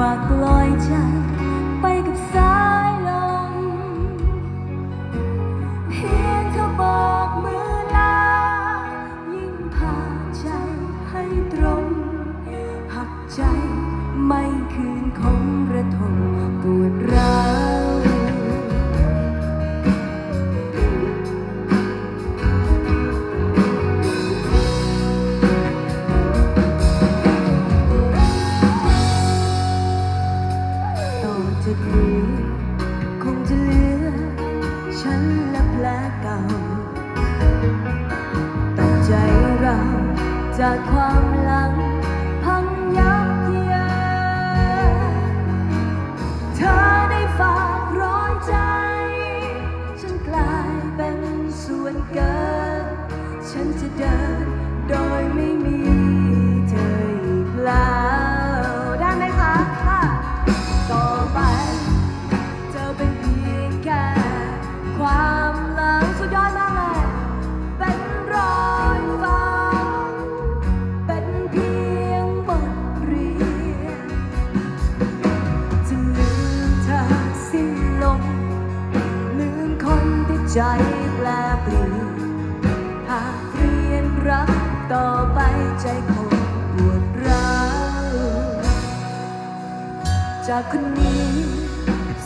ฝากลอยใจ ไปกับสายลมเพียงเธอบอกมือลา ยิ่งพาใจให้ตรง หักใจไม่คืนคงระทม จากนี้คงจะเหลือฉันและแผลเก่าตัดใจเราจากความหลัง ใจแปลเปลี่ยนหากเรียนรักต่อไปใจคงปวดร้าวจากคนนี้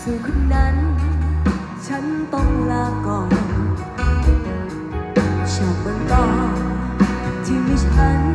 สู่คนนั้น ฉันต้องลาก่อนชอบบางตอนที่มีฉัน